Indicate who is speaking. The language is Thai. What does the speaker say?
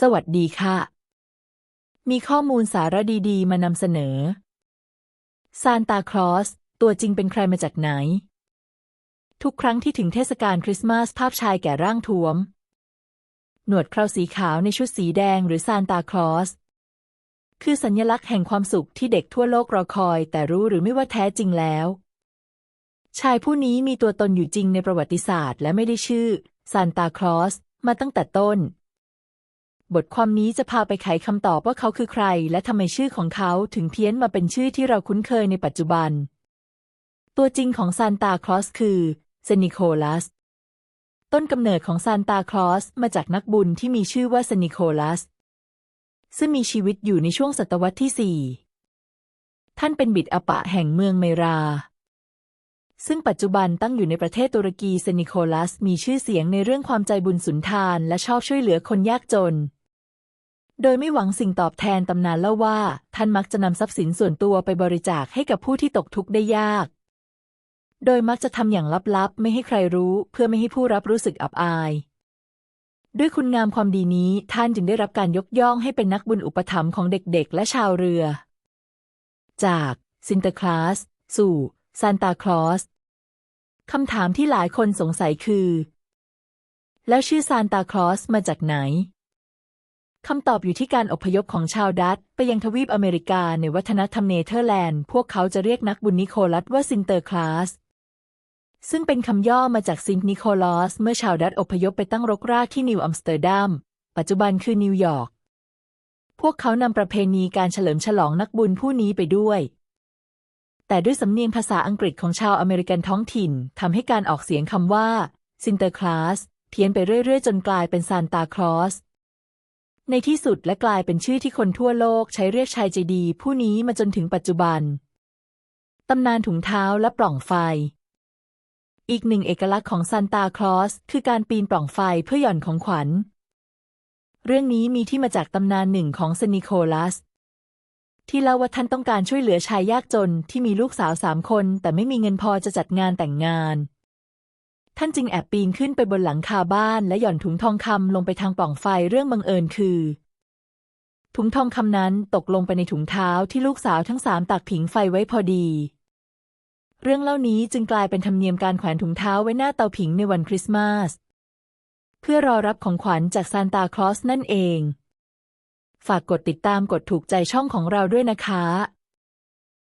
Speaker 1: สวัสดีค่ะ มีข้อมูลสาระดีๆ มานำเสนอ ซานตาคลอส ตัวจริงเป็นใครมาจากไหน ทุกครั้งที่ถึงเทศกาลคริสต์มาสภาพชายแก่ร่างท้วม หนวดเคราสีขาวในชุดสีแดงหรือซานตาคลอส คือสัญลักษณ์แห่งความสุขที่เด็กทั่วโลกรอคอย แต่รู้หรือไม่ว่าแท้จริงแล้ว ชายผู้นี้มีตัวตนอยู่จริงในประวัติศาสตร์ และไม่ได้ชื่อซานตาคลอสมาตั้งแต่ต้น บทความนี้จะพาไปไขคำตอบว่าเขาคือใคร และทำไมชื่อของเขาถึงเพี้ยนมาเป็นชื่อที่เราคุ้นเคยในปัจจุบัน ตัวจริงของซานตาคลอสคือเซนิโคลัส ต้นกำเนิดของซานตาคลอสมาจากนักบุญที่มีชื่อว่าเซนิโคลัส ซึ่งมีชีวิตอยู่ในช่วงศตวรรษที่สี่ท่านเป็นบิดาปะแห่งเมืองเมรา ซึ่งปัจจุบันตั้งอยู่ในประเทศตุรกีเซนิโคลัส มีชื่อเสียงในเรื่องความใจบุญสุนทาน และชอบช่วยเหลือคนยากจน โดยไม่หวังสิ่งตอบแทนตำนานเล่าว่า ท่านมักจะนำทรัพย์สินส่วนตัวไปบริจาคให้กับผู้ที่ตกทุกข์ได้ยาก โดยมักจะทำอย่างลับๆ ไม่ให้ใครรู้เพื่อไม่ให้ผู้รับรู้สึกอับอาย ด้วยคุณงามความดีนี้ท่านจึงได้รับการยกย่องให้เป็นนักบุญอุปถัมภ์ของเด็กๆ และชาวเรือ จากซินเตอร์คลาสสู่ซานตาคลอสคำถามที่หลายคนสงสัยคือ แล้วชื่อซานตาคลอสมาจากไหน คำตอบอยู่ที่การอพยพของชาวดัตไปยังทวีปอเมริกาในวัฒนธรรมเนเธอร์แลนด์ พวกเขาจะเรียกนักบุญนิโคลัสว่าซินเตอร์คลาส ซึ่งเป็นคำย่อมาจากซินนิโคลัสเมื่อชาวดัตอพยพไปตั้งรกรากที่นิวอัมสเตอร์ดัม ปัจจุบันคือนิวยอร์ก พวกเขานำประเพณีการเฉลิมฉลองนักบุญผู้นี้ไปด้วย แต่ด้วยสำเนียงภาษาอังกฤษของชาวอเมริกันท้องถิ่นทำให้การออกเสียงคำว่าซินเตอร์คลาสเพี้ยนไปเรื่อยๆ จนกลายเป็นซานตาคลอส ในที่สุดและกลายเป็นชื่อที่คนทั่วโลกใช้เรียกชายใจดี ผู้นี้มาจนถึงปัจจุบัน ตำนานถุงเท้าและปล่องไฟ อีกหนึ่งเอกลักษณ์ของซานตาคลอสคือการปีนปล่องไฟเพื่อหย่อนของขวัญ เรื่องนี้มีที่มาจากตำนานหนึ่งของเซนิโคลัส ที่เล่าว่าท่านต้องการช่วยเหลือชายยากจนที่มีลูกสาวสามคน แต่ไม่มีเงินพอจะจัดงานแต่งงาน ท่านจึงแอบปีนขึ้นไปบนหลังคาบ้านและหย่อนถุงทองคำลงไปทางปล่องไฟเรื่องบังเอิญคือ ถุงทองคำนั้นตกลงไปในถุงเท้าที่ลูกสาวทั้งสามตักผิงไฟไว้พอดี เรื่องเล่านี้จึงกลายเป็นธรรมเนียมการแขวนถุงเท้าไว้หน้าเตาผิงในวันคริสต์มาส เพื่อรอรับของขวัญจากซานตาคลอสนั่นเอง ฝากกดติดตามกดถูกใจช่องของเราด้วยนะคะ